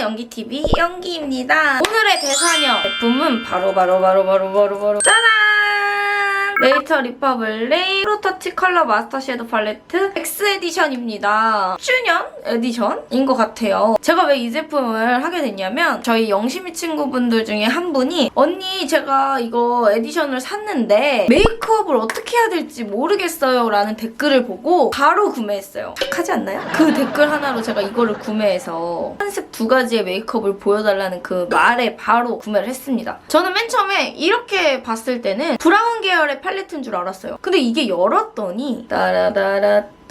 연기TV 연기입니다. 오늘의 대사녀 제품은 바로 바로 바로 바로 바로 바로 짜잔! 네이처 리퍼블릭 프로터치 컬러 마스터 섀도우 팔레트 X 에디션입니다. 10주년 에디션인 것 같아요. 제가 왜 이 제품을 하게 됐냐면 저희 영심이 친구분들 중에 한 분이 언니 제가 이거 에디션을 샀는데 메이크업을 어떻게 해야 될지 모르겠어요 라는 댓글을 보고 바로 구매했어요. 착하지 않나요? 그 댓글 하나로 제가 이거를 구매해서 컨셉 두 가지의 메이크업을 보여달라는 그 말에 바로 구매를 했습니다. 저는 맨 처음에 이렇게 봤을 때는 브라운 계열의 팔레트인 줄 알았어요. 근데 이게 열었더니 따라다라따 헉,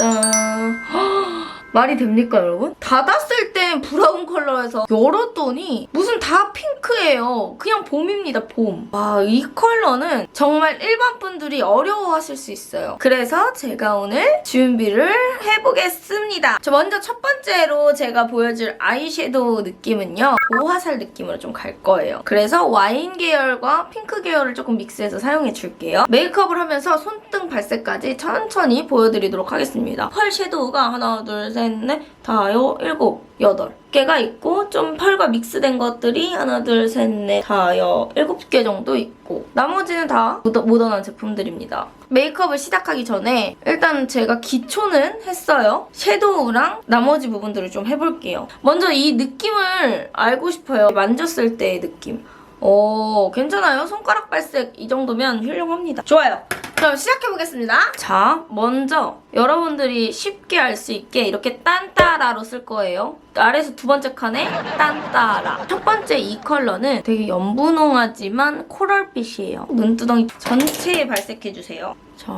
말이 됩니까 여러분? 닫았을 땐 브라운 컬러에서 열었더니 무슨 다 핑크예요. 그냥 봄입니다 봄. 와 이 컬러는 정말 일반 분들이 어려워하실 수 있어요. 그래서 제가 오늘 준비를 해보겠습니다. 저 먼저 첫 번째로 제가 보여줄 아이섀도우 느낌은요. 도화살 느낌으로 좀 갈 거예요. 그래서 와인 계열과 핑크 계열을 조금 믹스해서 사용해 줄게요. 메이크업을 하면서 손등 발색까지 천천히 보여드리도록 하겠습니다. 펄 섀도우가 하나, 둘, 셋, 넷, 다여, 일곱, 여덟 개가 있고 좀 펄과 믹스된 것들이 하나, 둘, 셋, 넷, 다여, 일곱 개 정도 있고 나머지는 다 모더, 모던 한 제품들입니다. 메이크업을 시작하기 전에 일단 제가 기초는 했어요. 섀도우랑 나머지 부분들을 좀 해볼게요. 먼저 이 느낌을 알고 싶어요. 만졌을 때의 느낌. 오, 괜찮아요. 손가락 발색 이 정도면 훌륭합니다. 좋아요. 그럼 시작해보겠습니다. 자, 먼저 여러분들이 쉽게 알 수 있게 이렇게 딴따라로 쓸 거예요. 아래에서 두 번째 칸에 딴따라. 첫 번째 이 컬러는 되게 연분홍하지만 코랄빛이에요. 눈두덩이 전체에 발색해주세요. 자,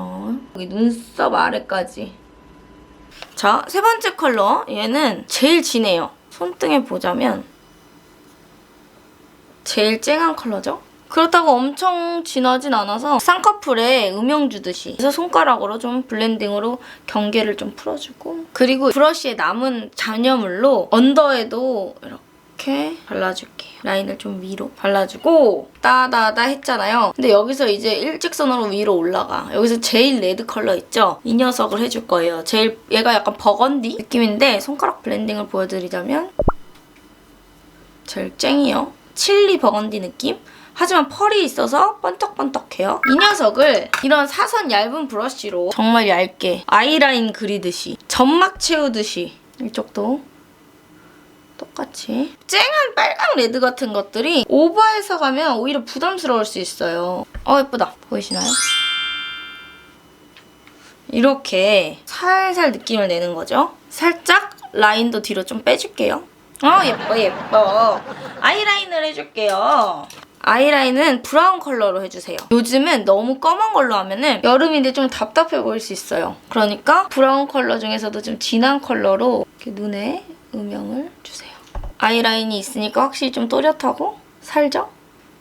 여기 눈썹 아래까지. 자, 세 번째 컬러. 얘는 제일 진해요. 손등에 보자면 제일 쨍한 컬러죠? 그렇다고 엄청 진하진 않아서 쌍꺼풀에 음영 주듯이 그래서 손가락으로 좀 블렌딩으로 경계를 좀 풀어주고 그리고 브러쉬에 남은 잔여물로 언더에도 이렇게 발라줄게요. 라인을 좀 위로 발라주고 따다다 했잖아요. 근데 여기서 이제 일직선으로 위로 올라가. 여기서 제일 레드 컬러 있죠? 이 녀석을 해줄 거예요. 제일 얘가 약간 버건디 느낌인데 손가락 블렌딩을 보여드리자면 제일 쨍이요. 칠리 버건디 느낌? 하지만 펄이 있어서 번떡번떡해요. 이 녀석을 이런 사선 얇은 브러쉬로 정말 얇게 아이라인 그리듯이 점막 채우듯이 이쪽도 똑같이 쨍한 빨강 레드 같은 것들이 오버해서 가면 오히려 부담스러울 수 있어요. 어 예쁘다. 보이시나요? 이렇게 살살 느낌을 내는 거죠. 살짝 라인도 뒤로 좀 빼줄게요. 어 예뻐 예뻐. 아이라인을 해줄게요. 아이라인은 브라운 컬러로 해주세요. 요즘은 너무 검은 걸로 하면은 여름인데 좀 답답해 보일 수 있어요. 그러니까 브라운 컬러 중에서도 좀 진한 컬러로 이렇게 눈에 음영을 주세요. 아이라인이 있으니까 확실히 좀 또렷하고 살죠?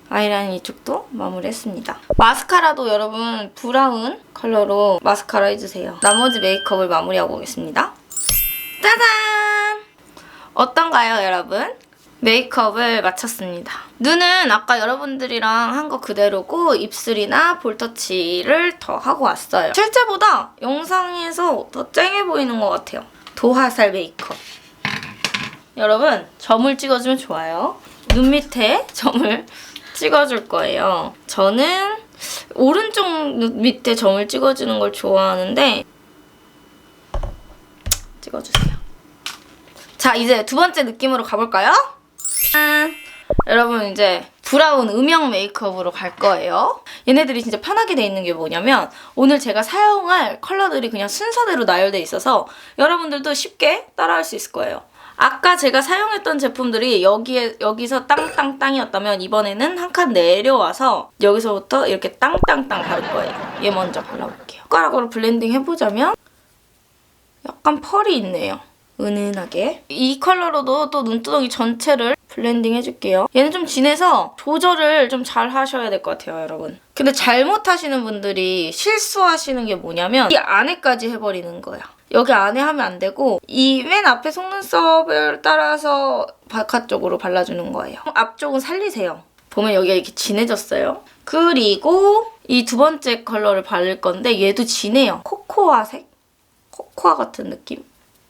아이라인 이쪽도 마무리했습니다. 마스카라도 여러분 브라운 컬러로 마스카라 해주세요. 나머지 메이크업을 마무리하고 오겠습니다. 짜잔! 어떤가요, 여러분? 메이크업을 마쳤습니다. 눈은 아까 여러분들이랑 한 거 그대로고 입술이나 볼터치를 더 하고 왔어요. 실제보다 영상에서 더 쨍해 보이는 것 같아요. 도화살 메이크업. 여러분 점을 찍어주면 좋아요. 눈 밑에 점을 찍어줄 거예요. 저는 오른쪽 눈 밑에 점을 찍어주는 걸 좋아하는데 찍어주세요. 자 이제 두 번째 느낌으로 가볼까요? 짠! 여러분 이제 브라운 음영 메이크업으로 갈 거예요. 얘네들이 진짜 편하게 돼 있는 게 뭐냐면 오늘 제가 사용할 컬러들이 그냥 순서대로 나열돼 있어서 여러분들도 쉽게 따라할 수 있을 거예요. 아까 제가 사용했던 제품들이 여기에 여기서 땅땅땅이었다면 이번에는 한 칸 내려와서 여기서부터 이렇게 땅땅땅 바를 거예요. 얘 먼저 발라볼게요. 숟가락으로 블렌딩 해보자면 약간 펄이 있네요. 은은하게. 이 컬러로도 또 눈두덩이 전체를 블렌딩 해줄게요. 얘는 좀 진해서 조절을 좀 잘 하셔야 될 것 같아요, 여러분. 근데 잘못하시는 분들이 실수하시는 게 뭐냐면 이 안에까지 해버리는 거예요. 여기 안에 하면 안 되고 이 맨 앞에 속눈썹을 따라서 바깥쪽으로 발라주는 거예요. 앞쪽은 살리세요. 보면 여기가 이렇게 진해졌어요. 그리고 이 두 번째 컬러를 바를 건데 얘도 진해요. 코코아색? 코코아 같은 느낌?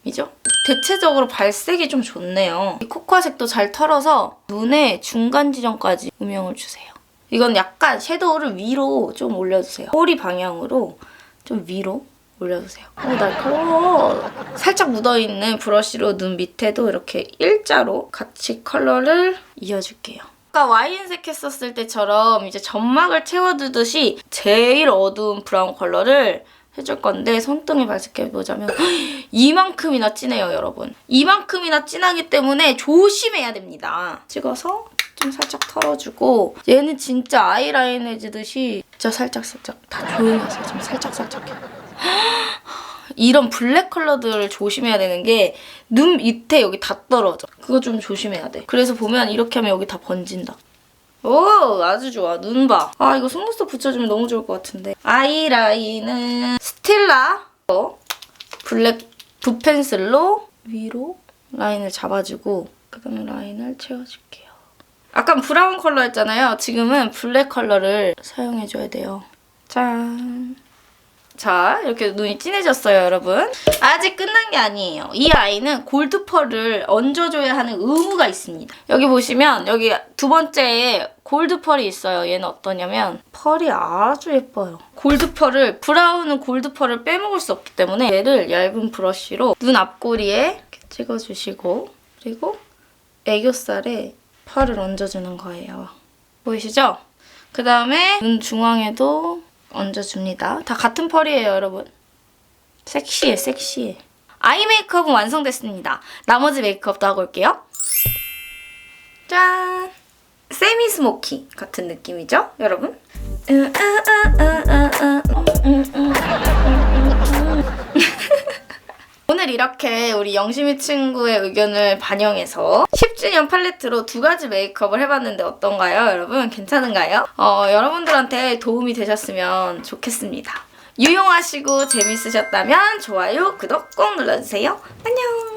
이죠? 대체적으로 발색이 좀 좋네요. 이 코코아색도 잘 털어서 눈의 중간 지점까지 음영을 주세요. 이건 약간 섀도우를 위로 좀 올려주세요. 꼬리 방향으로 좀 위로 올려주세요. 오, 날카로워. 살짝 묻어있는 브러쉬로 눈 밑에도 이렇게 일자로 같이 컬러를 이어줄게요. 아까 와인색 했었을 때처럼 이제 점막을 채워두듯이 제일 어두운 브라운 컬러를 해줄 건데 손등에 발색해보자면 이만큼이나 진해요, 여러분. 이만큼이나 진하기 때문에 조심해야 됩니다. 찍어서 좀 살짝 털어주고 얘는 진짜 아이라인 해주듯이 진짜 살짝 살짝 다 조용히 하세요. 좀 살짝 살짝 해요. 이런 블랙 컬러들을 조심해야 되는 게 눈 밑에 여기 다 떨어져. 그거 좀 조심해야 돼. 그래서 보면 이렇게 하면 여기 다 번진다. 오 아주 좋아 눈 봐. 아 이거 속눈썹 붙여주면 너무 좋을 것 같은데. 아이라인은 스틸라 어, 블랙 붓펜슬로 위로 라인을 잡아주고 그다음에 라인을 채워줄게요. 아까 브라운 컬러 했잖아요. 지금은 블랙 컬러를 사용해줘야 돼요. 짠. 자, 이렇게 눈이 진해졌어요, 여러분. 아직 끝난 게 아니에요. 이 아이는 골드 펄을 얹어줘야 하는 의무가 있습니다. 여기 보시면 여기 두 번째에 골드 펄이 있어요. 얘는 어떠냐면 펄이 아주 예뻐요. 골드 펄을 브라운은 골드 펄을 빼먹을 수 없기 때문에 얘를 얇은 브러쉬로 눈 이렇게 찍어주시고 그리고 애교살에 펄을 얹어주는 거예요. 보이시죠? 그 다음에 눈 중앙에도 얹어줍니다. 다 같은 펄이에요, 여러분. 섹시해, 섹시해. 아이 메이크업은 완성됐습니다. 나머지 메이크업도 하고 올게요. 짠! 세미 스모키 같은 느낌이죠, 여러분? 오늘 이렇게 우리 영심이 친구의 의견을 반영해서 10주년 팔레트로 두 가지 메이크업을 해봤는데 어떤가요, 여러분? 괜찮은가요? 어, 여러분들한테 도움이 되셨으면 좋겠습니다. 유용하시고 재밌으셨다면 좋아요, 구독 꼭 눌러주세요. 안녕!